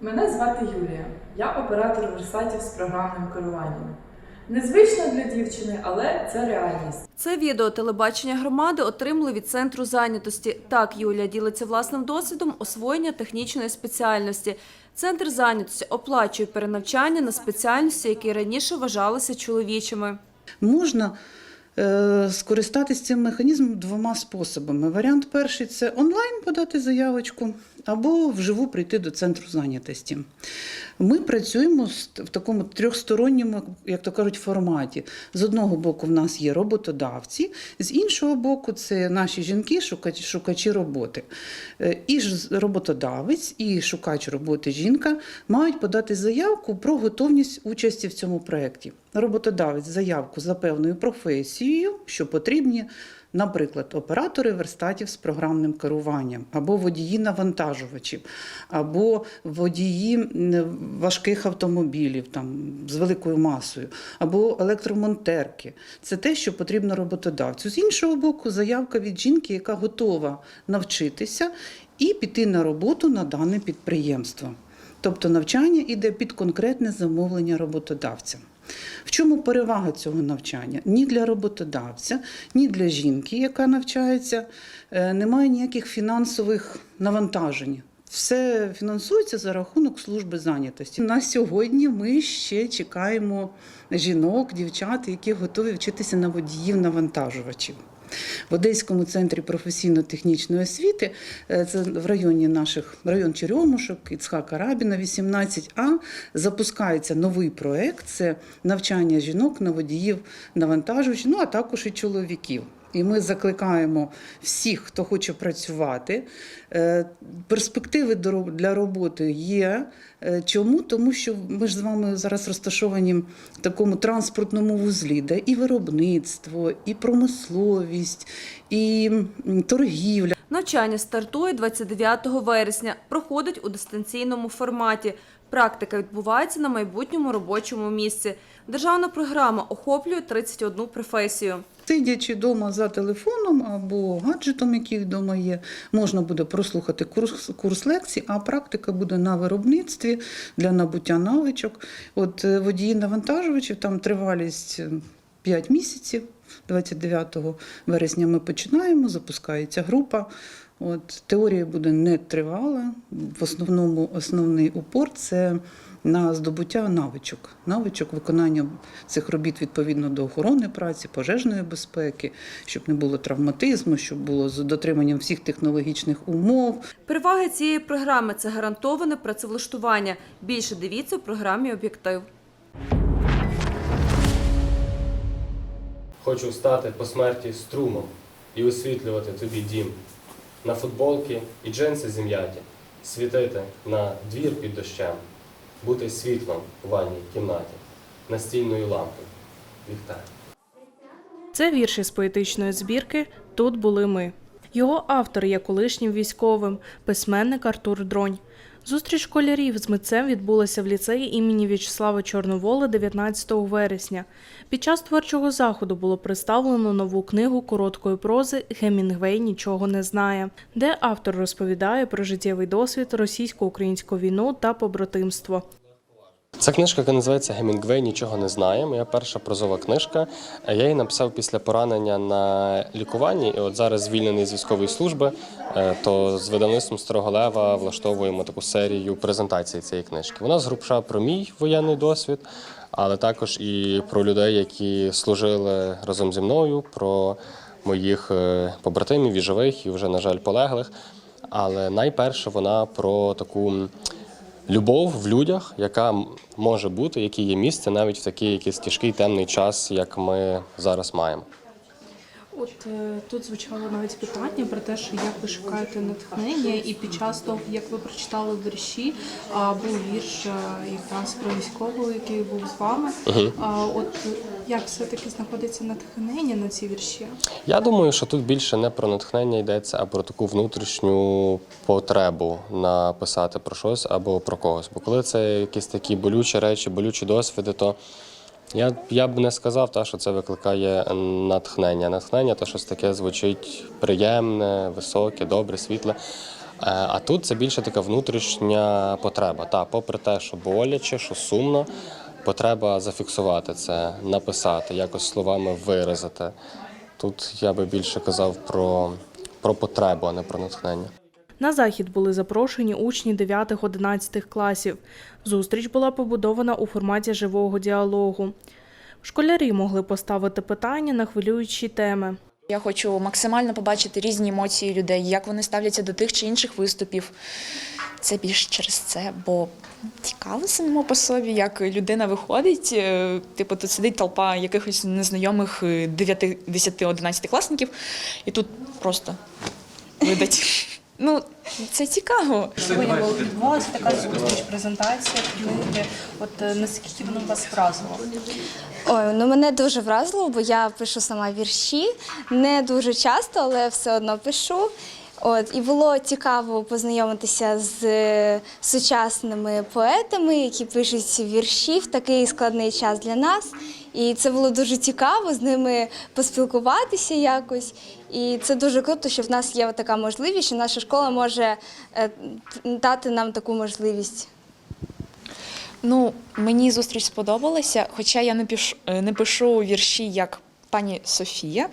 Мене звати Юлія. Я оператор версатів з програмним керуванням. Незвично для дівчини, але це реальність. Це відео телебачення громади отримали від центру зайнятості. Так Юлія ділиться власним досвідом освоєння технічної спеціальності. Центр зайнятості оплачує перенавчання на спеціальності, які раніше вважалися чоловічими. Можна скористатися цим механізмом двома способами. Варіант перший це онлайн подати заявочку або вживу прийти до центру зайнятості. Ми працюємо в такому трьохсторонньому, як то кажуть, форматі. З одного боку, в нас є роботодавці, з іншого боку, це наші жінки, шукачі, шукачі роботи. Е, І ж роботодавець, і шукач роботи жінка мають подати заявку про готовність участі в цьому проєкті. Роботодавець заявку за певною професією, що потрібні, наприклад, оператори верстатів з програмним керуванням, або водії навантажувачів, або водії важких автомобілів там, з великою масою, або електромонтерки. Це те, що потрібно роботодавцю. З іншого боку, заявка від жінки, яка готова навчитися і піти на роботу на дане підприємство. Тобто навчання йде під конкретне замовлення роботодавця. В чому перевага цього навчання? Ні для роботодавця, ні для жінки, яка навчається, е, немає ніяких фінансових навантажень. Все фінансується за рахунок служби зайнятості. На сьогодні ми ще чекаємо жінок, дівчат, які готові вчитися на водіїв навантажувачів. В Одеському центрі професійно-технічної освіти, е, це в районі наших район Черемушок, Іцхака Рабіна, 18А, запускається новий проект. Це навчання жінок на водіїв навантажувачів, ну а також і чоловіків. І ми закликаємо всіх, хто хоче працювати. Е, Перспективи для роботи є. Е, Чому? Тому що ми ж з вами зараз розташовані в такому транспортному вузлі, де і виробництво, і промисловість, і торгівля. Навчання стартує 29 вересня, проходить у дистанційному форматі. Практика відбувається на майбутньому робочому місці. Державна програма охоплює 31 професію. Сидячи вдома за телефоном або гаджетом, який вдома є, можна буде прослухати курс, курс лекцій, а практика буде на виробництві для набуття навичок. От е, водії навантажувачів, там тривалість 5 місяців. 29 вересня ми починаємо, запускається група. От, теорія буде не тривала. В основному основний упор це на здобуття навичок, навичок виконання цих робіт відповідно до охорони праці, пожежної безпеки, щоб не було травматизму, щоб було з дотриманням всіх технологічних умов. Переваги цієї програми це гарантоване працевлаштування. Більше дивіться в програмі Об'єктив. Хочу стати по смерті струмом і освітлювати тобі дім. На футболки і джинси зім'яті, світити на двір під дощем, бути світлом у ванній кімнаті, настільною лампою, Віхтар. Це вірші з поетичної збірки Тут були ми. Його автор є колишнім військовим, письменник Артур Дронь. Зустріч школярів з митцем відбулася в ліцеї імені В'ячеслава Чорновола 19 вересня. Під час творчого заходу було представлено нову книгу короткої прози Гемінгвей нічого не знає, де автор розповідає про життєвий досвід російсько-українську війну та побратимство. Ця книжка, яка називається Гемінгвей нічого не знає. Моя перша прозова книжка. Я її написав після поранення на лікуванні. І от зараз звільнений з військової служби. е, То з видавництвом Старого Лева влаштовуємо таку серію презентацій цієї книжки. Вона згрубша про мій воєнний досвід, але також і про людей, які служили разом зі мною, про моїх е, побратимів і живих, і вже, на жаль, полеглих. Але найперше вона про таку. Любов в людях, яка може бути, який є місце навіть в такий якийсь тяжкий темний час, як ми зараз маємо. От е, тут звучало навіть питання про те, що як ви шукаєте натхнення, і під час того, як ви прочитали вірші, а був вірш е, якраз про військового, який був з вами. А от як все-таки знаходиться натхнення на ці вірші? Я думаю, що тут більше не про натхнення йдеться, а про таку внутрішню потребу написати про щось або про когось. Бо коли це якісь такі болючі речі, болючі досвіди, то я, я б не сказав, та, що це викликає натхнення. Натхнення то щось таке звучить приємне, високе, добре, світле. А тут це більше така внутрішня потреба. Та, попри те, що боляче, що сумно, потреба зафіксувати це, написати, якось словами виразити. Тут я би більше казав про, про потребу, а не про натхнення. На захід були запрошені учні 9-11 класів. Зустріч була побудована у форматі живого діалогу. Школярі могли поставити питання на хвилюючі теми. Я хочу максимально побачити різні емоції людей, як вони ставляться до тих чи інших виступів. Це більш через це, бо цікаво самому по собі, як людина виходить. е, Типу, тут сидить толпа якихось незнайомих 9, 10, 11 класників, і тут просто видать. Ну, це цікаво. Сьогодні відбувалася така зустріч, презентація книги. От е, наскільки воно вас вразило? Ой, ну мене дуже вразило, бо я пишу сама вірші. Не дуже часто, але все одно пишу. От і було цікаво познайомитися з е, сучасними поетами, які пишуть вірші в такий складний час для нас. І це було дуже цікаво з ними поспілкуватися якось. І це дуже круто, що в нас є така можливість, що наша школа може е, дати нам таку можливість. Ну, мені зустріч сподобалася, хоча я не пишу, не пишу вірші як пані Софія,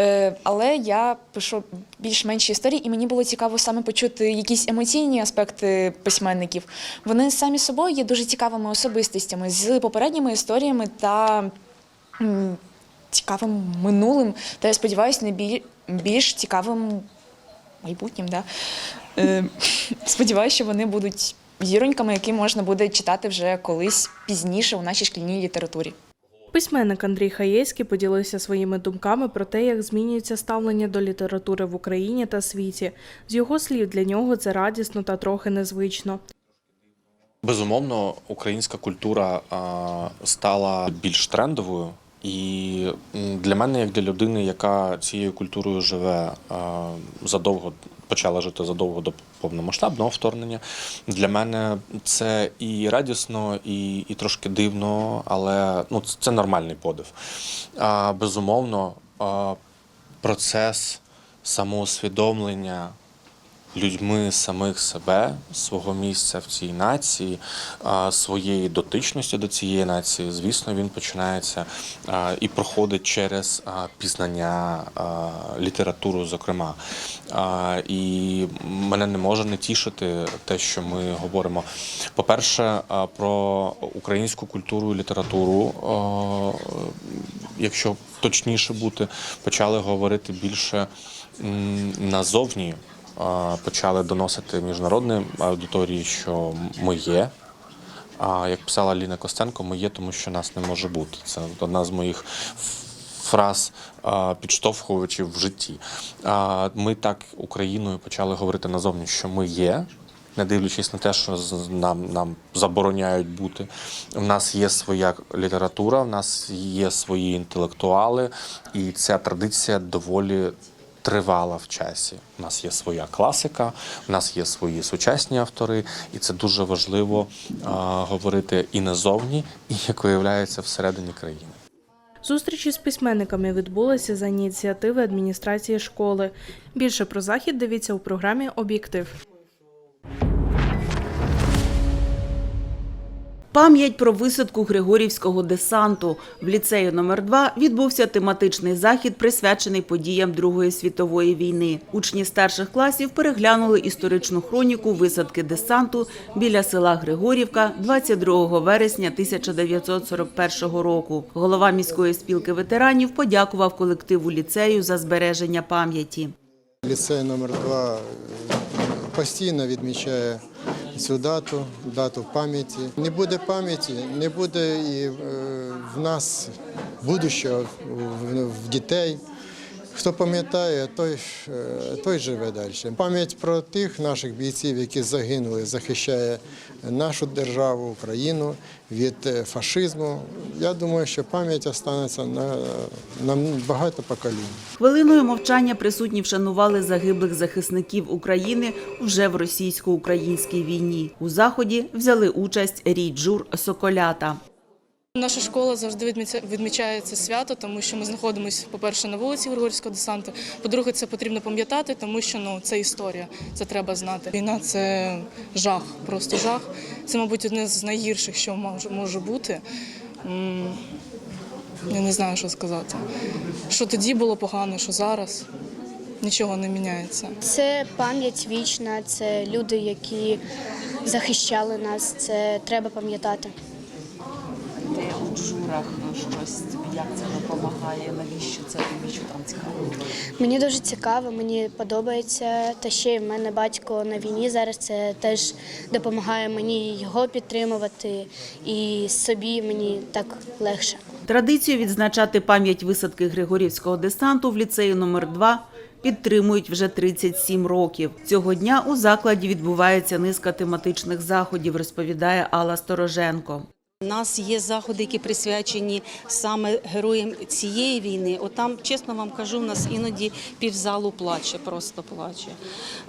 е, але я пишу більш-менші історії, і мені було цікаво саме почути якісь емоційні аспекти письменників. Вони самі собою є дуже цікавими особистостями з попередніми історіями та цікавим минулим, та я сподіваюся, не більш цікавим майбутнім. Да? Е, сподіваюся, що вони будуть зіроньками, які можна буде читати вже колись пізніше у нашій шкільній літературі. Письменник Андрій Хаєцький поділився своїми думками про те, як змінюється ставлення до літератури в Україні та світі. З його слів, для нього це радісно та трохи незвично. Безумовно, українська культура стала більш трендовою, і для мене, як для людини, яка цією культурою живе задовго, почала жити задовго до повномасштабного вторгнення, для мене це і радісно, і, і трошки дивно, але ну, це- нормальний подив. А, безумовно, а, процес самоусвідомлення людьми самих себе, свого місця в цій нації, своєї дотичності до цієї нації, звісно, він починається і проходить через пізнання літературу, зокрема. І мене не може не тішити те, що ми говоримо. По-перше, про українську культуру і літературу, якщо точніше бути, почали говорити більше назовні почали доносити міжнародній аудиторії, що ми є. А як писала Ліна Костенко, ми є, тому що нас не може бути. Це одна з моїх фраз підштовхувачів в житті. Ми так Україною почали говорити назовні, що ми є. Не дивлячись на те, що нам, нам забороняють бути. У нас є своя література, в нас є свої інтелектуали, і ця традиція доволі тривала в часі. У нас є своя класика, у нас є свої сучасні автори, і це дуже важливо а, говорити і назовні, і як виявляється всередині країни. Зустрічі з письменниками відбулися за ініціативи адміністрації школи. Більше про захід дивіться у програмі Об'єктив. Пам'ять про висадку Григорівського десанту в ліцею номер 2 відбувся тематичний захід, присвячений подіям Другої світової війни. Учні старших класів переглянули історичну хроніку висадки десанту біля села Григорівка 22 вересня 1941 року. Голова міської спілки ветеранів подякував колективу ліцею за збереження пам'яті. Ліцей номер 2 постійно відмічає цю дату, дату пам'яті. Не буде пам'яті, не буде і е, в нас будущого, в, в дітей. Хто пам'ятає, той, е, той живе далі. Пам'ять про тих наших бійців, які загинули, захищає нашу державу, Україну від е, фашизму. Я думаю, що пам'ять останеться на, на багато поколінь. Хвилиною мовчання присутні вшанували загиблих захисників України вже в російсько-українській війні. У заході взяли участь рій Джур Соколята. Наша школа завжди відміча- відмічає це свято, тому що ми знаходимося, по-перше, на вулиці Григорівського десанту. По-друге, це потрібно пам'ятати, тому що ну це історія, це треба знати. Війна це жах, просто жах. Це, мабуть, одне з найгірших, що може бути. Я не знаю, що сказати. Що тоді було погано, що зараз нічого не міняється. Це пам'ять вічна, це люди, які захищали нас. Це треба пам'ятати. У журах щось, як це допомагає, навіщо це тобі, що там цікаво? Мені дуже цікаво, мені подобається. Та ще й в мене батько на війні зараз. Це теж допомагає мені його підтримувати, і собі мені так легше. Традицію відзначати пам'ять висадки Григорівського десанту в ліцеї номер 2 підтримують вже 37 років. Цього дня у закладі відбувається низка тематичних заходів, розповідає Алла Стороженко. У нас є заходи, які присвячені саме героям цієї війни. От там, чесно вам кажу, у нас іноді півзалу плаче, просто плаче.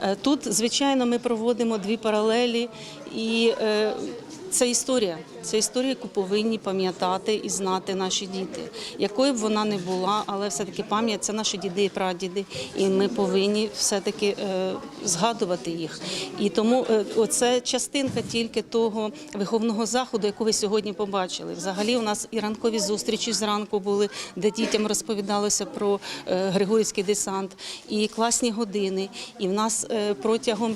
Е, Тут, звичайно, ми проводимо дві паралелі, і е, це історія. Це історія, яку повинні пам'ятати і знати наші діти. Якою б вона не була, але все-таки пам'ять це наші діди і прадіди, і ми повинні все-таки е, згадувати їх. І тому е, оце частинка тільки того виховного заходу, яку ви сьогодні побачили. Взагалі, у нас і ранкові зустрічі зранку були, де дітям розповідалося про е, Григорівський десант, і класні години. І в нас протягом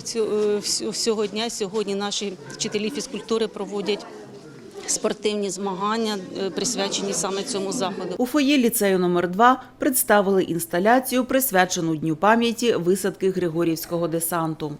всього дня сьогодні наші вчителі фізкультури проводять. Спортивні змагання е, присвячені саме цьому заходу. У фоє ліцею номер 2 представили інсталяцію, присвячену Дню пам'яті висадки Григорівського десанту.